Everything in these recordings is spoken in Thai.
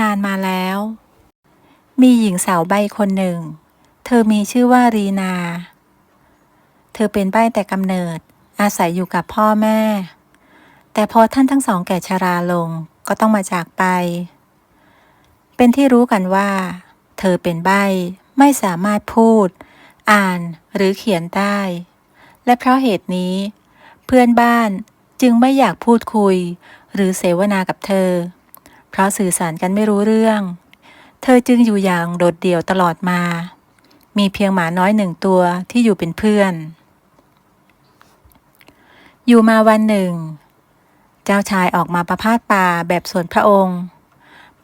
นานมาแล้ว มีหญิงสาวใบคนหนึ่ง เธอมีชื่อว่ารีนา เธอเป็นใบแต่กำเนิด อาศัยอยู่กับพ่อแม่ แต่พอท่านทั้งสองแก่ชราลงก็ต้องมาจากไป เป็นที่รู้กันว่า เธอเป็นใบไม่สามารถพูด อ่านหรือเขียนได้ และเพราะเหตุนี้ เพื่อนบ้านจึงไม่อยากพูดคุย หรือเสวนากับเธอ ราะสื่อสารกันไม่รู้เรื่อง เธอจึงอยู่อย่างโดดเดี่ยวตลอดมา มีเพียงหมาน้อยหนึ่งตัวที่อยู่เป็นเพื่อน อยู่มาวันหนึ่ง เจ้าชายออกมาประพาสป่าแบบส่วนพระองค์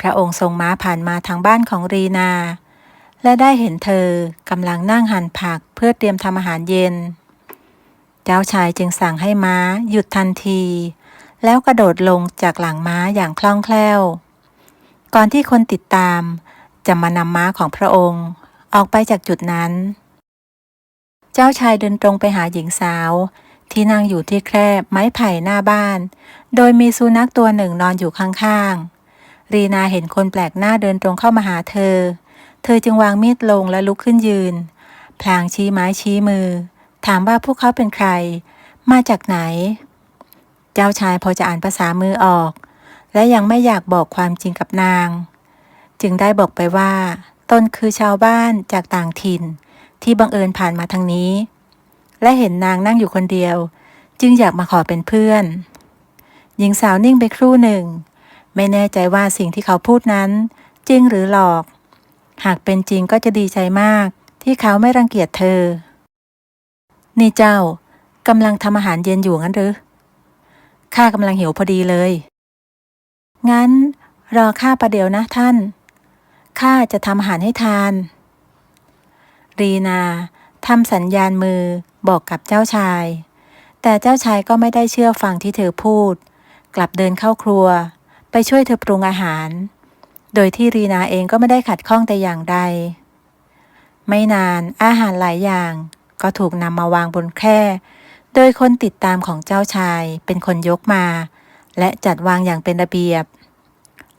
พระองค์ทรงม้าผ่านมาทางบ้านของรีนา และได้เห็นเธอกำลังนั่งหั่นผักเพื่อเตรียมทำอาหารเย็น เจ้าชายจึงสั่งให้ม้าหยุดทันทีแล้วกระโดดลงจากหลังม้าอย่างคล่องแคล่ว ก่อนที่คนติดตาม จะมานำม้าของพระองค์ ออกไปจากจุดนั้น เจ้าชายเดินตรงไปหาหญิงสาว ที่นั่งอยู่ที่แคร่ไม้ไผ่หน้าบ้าน โดยมีสุนัขตัวหนึ่งนอนอยู่ข้างๆ รีนาเห็นคนแปลกหน้าเดินตรงเข้ามาหาเธอ เธอจึงวางมีดลงและลุกขึ้นยืน พลางชี้ไม้ชี้มือ ถามว่าพวกเขาเป็นใคร มาจากไหน เจ้าชายพอจะอ่านภาษามือออก และยังไม่อยากบอกความจริงกับนาง จึงได้บอกไปว่า ตนคือชาวบ้านจากต่างถิ่น ที่บังเอิญผ่านมาทางนี้ และเห็นนางนั่งอยู่คนเดียว จึงอยากมาขอเป็นเพื่อน หญิงสาวนิ่งไปครู่หนึ่ง ไม่แน่ใจว่าสิ่งที่เขาพูดนั้น จริงหรือหลอก หากเป็นจริงก็จะดีใจมาก ที่เขาไม่รังเกียจเธอ นี่เจ้ากำลังทำอาหารเย็นอยู่งั้นหรือข้ากำลังหิวพอดีเลย งั้นรอข้าประเดี๋ยวนะท่าน ข้าจะทำอาหารให้ทาน รีนาทำสัญญาณมือบอกกับเจ้าชาย แต่เจ้าชายก็ไม่ได้เชื่อฟังที่เธอพูด กลับเดินเข้าครัว ไปช่วยเธอปรุงอาหาร โดยที่รีนาเองก็ไม่ได้ขัดข้องแต่อย่างใด ไม่นานอาหารหลายอย่างก็ถูกนำมาวางบนแคร่ โดยคนติดตามของเจ้าชายเป็นคนยกมา และจัดวางอย่างเป็นระเบียบ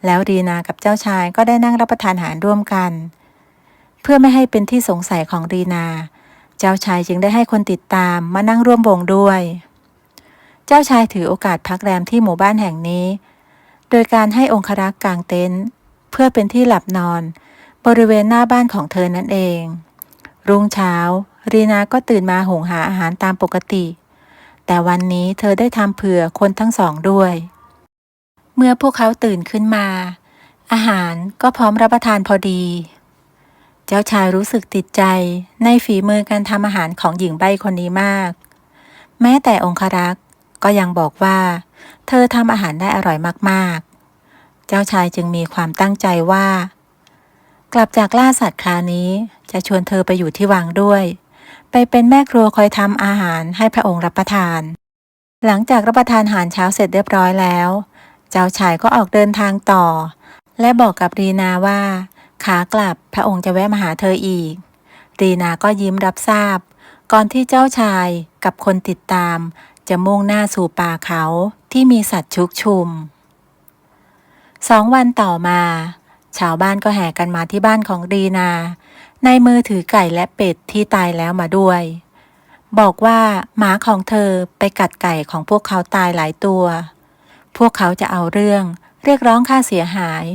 แล้วรีนากับเจ้าชายก็ได้นั่งรับประทานอาหารร่วมกัน เพื่อไม่ให้เป็นที่สงสัยของรีนา เจ้าชายจึงได้ให้คนติดตามมานั่งร่วมวงด้วย เจ้าชายถือโอกาสพักแรมที่หมู่บ้านแห่งนี้ โดยการให้องครักษ์กางเต็นท์เพื่อเป็นที่หลับนอน บริเวณหน้าบ้านของเธอนั่นเอง รุ่งเช้ารีนาก็ตื่นมาหุงหาอาหารตามปกติ แต่วันนี้เธอได้ทำเผื่อคนทั้งสองด้วย เมื่อพวกเขาตื่นขึ้นมา อาหารก็พร้อมรับประทานพอดี เจ้าชายรู้สึกติดใจในฝีมือการทำอาหารของหญิงใบคนนี้มาก แม้แต่องครักษ์ก็ยังบอกว่า เธอทำอาหารได้อร่อยมากๆ เจ้าชายจึงมีความตั้งใจว่า กลับจากล่าสัตว์ครานี้จะชวนเธอไปอยู่ที่วังด้วย ไปเป็นแม่ครัวคอยทำอาหารให้พระองค์รับประทาน หลังจากรับประทานอาหารเช้าเสร็จเรียบร้อยแล้ว เจ้าชายก็ออกเดินทางต่อ และบอกกับรีนาว่า ขากลับพระองค์จะแวะมาหาเธออีก รีนาก็ยิ้มรับทราบ ก่อนที่เจ้าชายกับคนติดตาม จะมุ่งหน้าสู่ป่าเขาที่มีสัตว์ชุกชุมสองวันต่อมา ชาวบ้านก็แห่กันมาที่บ้านของรีนา ในมือถือไก่และเป็ดที่ตายแล้วมาด้วย บอกว่าหมาของเธอไปกัดไก่ของพวกเขาตายหลายตัว พวกเขาจะเอาเรื่อง เรียกร้องค่าเสียหาย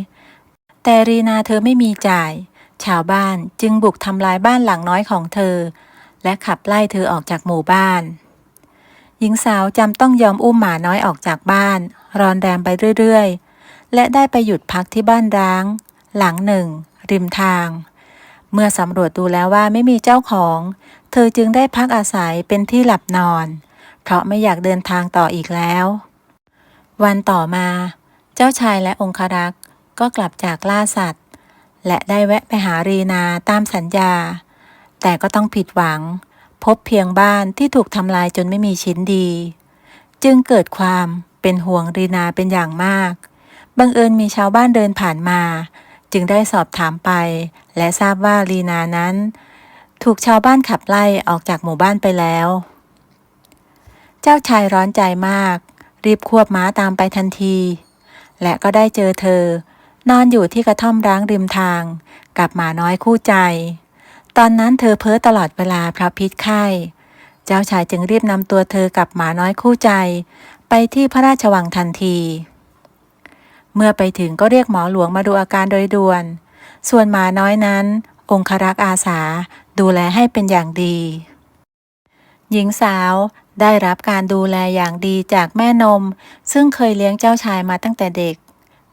แต่รีนาเธอไม่มีจ่าย ชาวบ้านจึงบุกทำลายบ้านหลังน้อยของเธอ และขับไล่เธอออกจากหมู่บ้าน หญิงสาวจำต้องยอมอุ้มหมาน้อยออกจากบ้าน รอนแรมไปเรื่อยๆและได้ไปหยุดพักที่บ้านร้าง หลังหนึ่ง ริมทาง เมื่อสำรวจดูแล้วว่าไม่มีเจ้าของ เธอจึงได้พักอาศัยเป็นที่หลับนอน เพราะไม่อยากเดินทางต่ออีกแล้ว วันต่อมา เจ้าชายและองครักษ์ก็กลับจากล่าสัตว์ และได้แวะไปหารีนาตามสัญญา แต่ก็ต้องผิดหวัง พบเพียงบ้านที่ถูกทำลายจนไม่มีชิ้นดี จึงเกิดความเป็นห่วงรีนาเป็นอย่างมาก บังเอิญมีชาวบ้านเดินผ่านมา จึงได้สอบถามไป และทราบว่ารีนานั้น ถูกชาวบ้านขับไล่ออกจากหมู่บ้านไปแล้ว เจ้าชายร้อนใจมาก รีบควบม้าตามไปทันที และก็ได้เจอเธอ นอนอยู่ที่กระท่อมร้างริมทาง กับหมาน้อยคู่ใจ ตอนนั้นเธอเพ้อตลอดเวลาเพราะพิษไข้ เจ้าชายจึงรีบนำตัวเธอกับหมาน้อยคู่ใจ ไปที่พระราชวังทันที เมื่อไปถึงก็เรียกหมอหลวงมาดูอาการโดยด่วน ส่วนหมาน้อยนั้น องครักษ์อาสาดูแลให้เป็นอย่างดี หญิงสาวได้รับการดูแลอย่างดีจากแม่นม ซึ่งเคยเลี้ยงเจ้าชายมาตั้งแต่เด็ก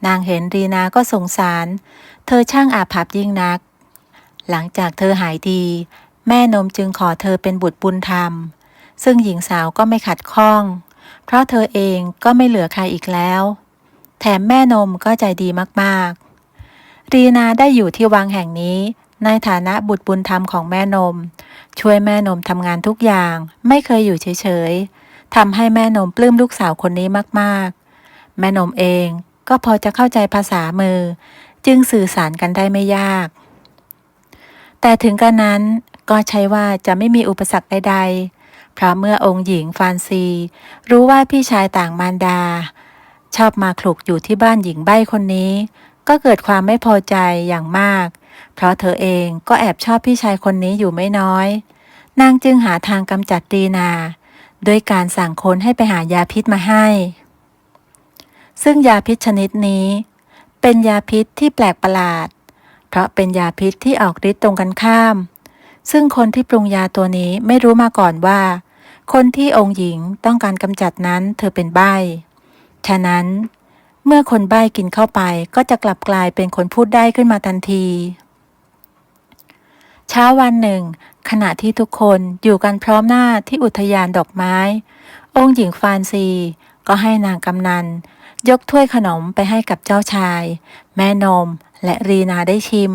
นางเห็นรีนาก็สงสาร เธอช่างอาภัพยิ่งนัก หลังจากเธอหายดี แม่นมจึงขอเธอเป็นบุตรบุญธรรม ซึ่งหญิงสาวก็ไม่ขัดข้อง เพราะเธอเองก็ไม่เหลือใครอีกแล้ว แถมแม่นมก็ใจดีมากๆ รีนาได้อยู่ที่วังแห่งนี้ในฐานะบุตรบุญธรรมของแม่นม ช่วยแม่นมทำงานทุกอย่าง ไม่เคยอยู่เฉยๆทำให้แม่นมปลื้มลูกสาวคนนี้มากๆ แม่นมเองก็พอจะเข้าใจภาษามือ จึงสื่อสารกันได้ไม่ยาก แต่ถึงกระนั้นก็ใช่ว่าจะไม่มีอุปสรรคใดๆ เพราะเมื่อองค์หญิงฟานซี รู้ว่าพี่ชายต่างมารดา ชอบมาคลุกอยู่ที่บ้านหญิงใบ้คนนี้ ก็เกิดความไม่พอใจอย่างมาก เพราะเธอเองก็แอบชอบพี่ชายคนนี้อยู่ไม่น้อย นางจึงหาทางกำจัดดีนาด้วยการสั่งคนให้ไปหายาพิษมาให้ ซึ่งยาพิษชนิดนี้ เป็นยาพิษที่แปลกประหลาด เพราะเป็นยาพิษที่ออกฤทธิ์ตรงกันข้าม ซึ่งคนที่ปรุงยาตัวนี้ไม่รู้มาก่อนว่า คนที่องค์หญิงต้องการกำจัดนั้นเธอเป็นใบ้ ฉะนั้น เมื่อคนใบ้กินเข้าไปก็จะกลับกลายเป็นคนพูดได้ขึ้นมาทันที เช้าวันหนึ่ง ขณะที่ทุกคนอยู่กันพร้อมหน้าที่อุทยานดอกไม้ องค์หญิงฟานซี ก็ให้นางกำนัน ยกถ้วยขนมไปให้กับเจ้าชาย แม่นมและรีนาได้ชิม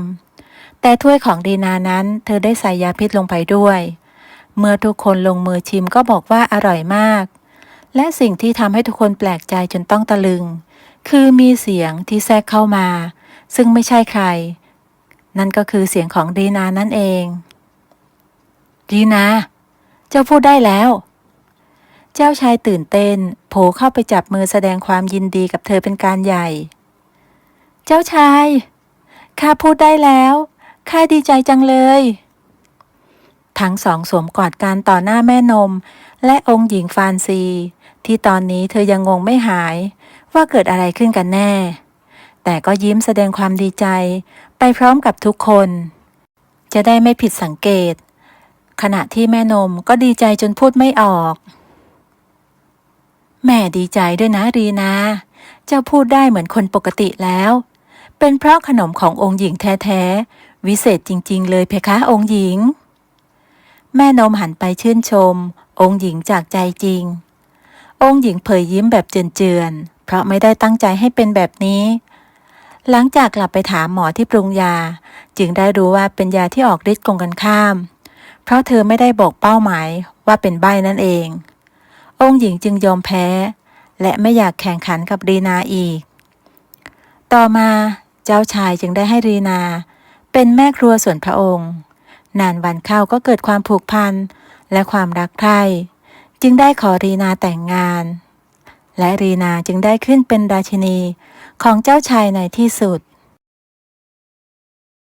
แต่ถ้วยของรีนานั้นเธอได้ใส่ยาพิษลงไปด้วย เมื่อทุกคนลงมือชิมก็บอกว่าอร่อยมาก และสิ่งที่ทำให้ทุกคนแปลกใจจนต้องตะลึง คือมีเสียงที่แทรกเข้ามา ซึ่งไม่ใช่ใคร นั่นก็คือเสียงของรีนานั่นเองรีนา เจ้าพูดได้แล้ว เจ้าชายตื่นเต้น โผเข้าไปจับมือแสดงความยินดีกับเธอเป็นการใหญ่ เจ้าชายข้าพูดได้แล้วข้าดีใจจังเลย ทั้งสองสวมกอดกันต่อหน้าแม่นม และองค์หญิงฟานซี ที่ตอนนี้เธอยังงงไม่หายว่าเกิดอะไรขึ้นกันแน่ แต่ก็ยิ้มแสดงความดีใจไปพร้อมกับทุกคน จะได้ไม่ผิดสังเกต ขณะที่แม่นมก็ดีใจจนพูดไม่ออก แม่ดีใจด้วยนะรีนา เจ้าพูดได้เหมือนคนปกติแล้ว เป็นเพราะขนมขององค์หญิงแท้ๆ วิเศษจริงๆ เลยเพคะองค์หญิง แม่นมหันไปชื่นชม องค์หญิงจากใจจริง องค์หญิงเผยยิ้มแบบเจือนๆ เพราะไม่ได้ตั้งใจให้เป็นแบบนี้ หลังจากกลับไปถามหมอที่ปรุงยา จึงได้รู้ว่าเป็นยาที่ออกฤทธิ์ตรงกันข้าม เพราะเธอไม่ได้บอกเป้าหมายว่าเป็นใบนั่นเอง องค์หญิงจึงยอมแพ้ และไม่อยากแข่งขันกับรีนาอีก ต่อมาเจ้าชายจึงได้ให้รีนา เป็นแม่ครัวส่วนพระองค์ นานวันเข้าก็เกิดความผูกพันและความรักใคร่ จึงได้ขอรีนาแต่งงาน และรีนาจึงได้ขึ้นเป็นราชินีของเจ้าชายในที่สุด